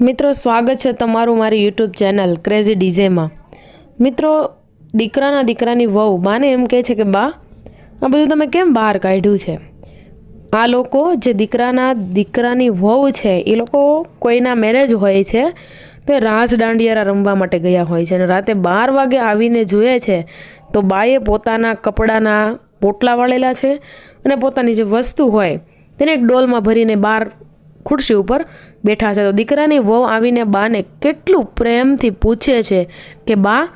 મિત્રો, સ્વાગત છે તમારું મારી યુટ્યુબ ચેનલ ક્રેઝી ડીઝેમાં મિત્રો, દીકરાના દીકરાની વહુ બાને એમ કહે છે કે, બા, આ બધું તમે કેમ બહાર કાઢ્યું છે? આ લોકો જે દીકરાના દીકરાની વહુ છે, એ લોકો કોઈના મેરેજ હોય છે, તો રાસ દાંડિયારા રમવા માટે ગયા હોય છે અને રાતે બાર વાગે આવીને જુએ છે, તો બાએ પોતાના કપડાના પોટલા વાળેલા છે અને પોતાની જે વસ્તુ હોય, તેને એક ડોલમાં ભરીને બહાર ખુરશી ઉપર બેઠા છે. તો દીકરાની વહુ આવીને બાને કેટલું પ્રેમથી પૂછે છે કે, બા,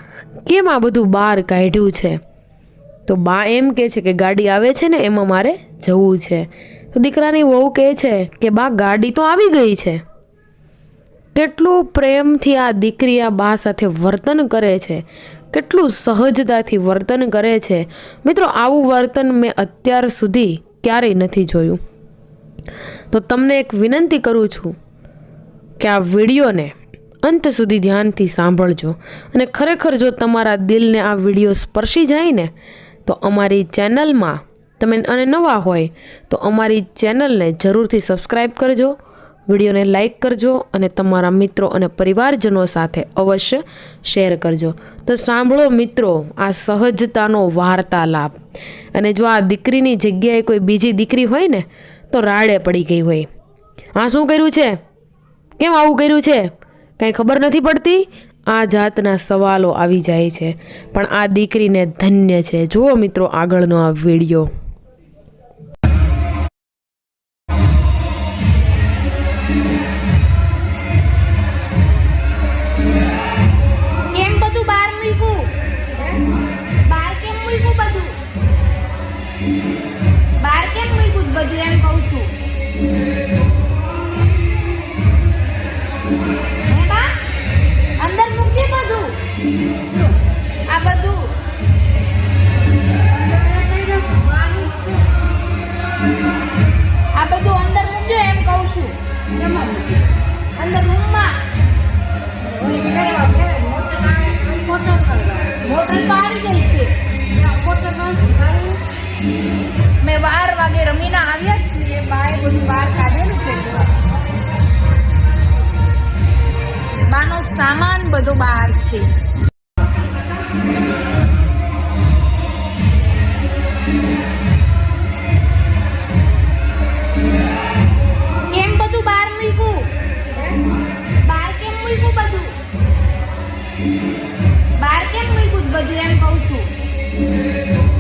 કેમ આ બધું બહાર કાઢ્યું છે? તો બા એમ કહે છે કે, ગાડી આવે છે ને, એમાં મારે જવું છે. તો દીકરાની વહુ કહે છે કે, બા, ગાડી તો આવી ગઈ છે. કેટલું પ્રેમથી આ દીકરી આ બા સાથે વર્તન કરે છે. કેટલું સહજતાથી વર્તન કરે છે. મિત્રો, આવું વર્તન મેં અત્યાર સુધી ક્યારેય નથી જોયું. તો તમને એક વિનંતી કરું છું કે આ વિડીયોને અંત સુધી ધ્યાનથી સાંભળજો. અને ખરેખર જો તમારા દિલને આ વીડિયો સ્પર્શી જાય ને, તો અમારી ચેનલમાં તમે અને નવા હોય, તો અમારી ચેનલને જરૂરથી સબસ્ક્રાઈબ કરજો, વિડીયોને લાઈક કરજો અને તમારા મિત્રો અને પરિવારજનો સાથે અવશ્ય શેર કરજો. તો સાંભળો મિત્રો, આ સહજતાનો વાર્તાલાપ. અને જો આ દીકરીની જગ્યાએ કોઈ બીજી દીકરી હોય ને, તો રાડે પડી ગઈ હોય. આ શું કર્યું છે? કેમ આવું કર્યું છે? કંઈ ખબર નથી પડતી? આ જાતના સવાલો આવી જાય છે. પણ આ દીકરીને ધન્ય છે. જુઓ મિત્રો આગળનો આ વીડિયો. બધું મોટર તો આવી ગઈ છે. મેં બાર વાગે રમીને આવ્યા છીએ. બાએ બધું બહાર કાઢેલું છે. બાનો સામાન બધો બહાર છે. કેમ બધું બહાર મૂક્યું? બહાર કેમ મૂક્યું બધું? કેમ મૂક્યું બધું એમ કહું છું.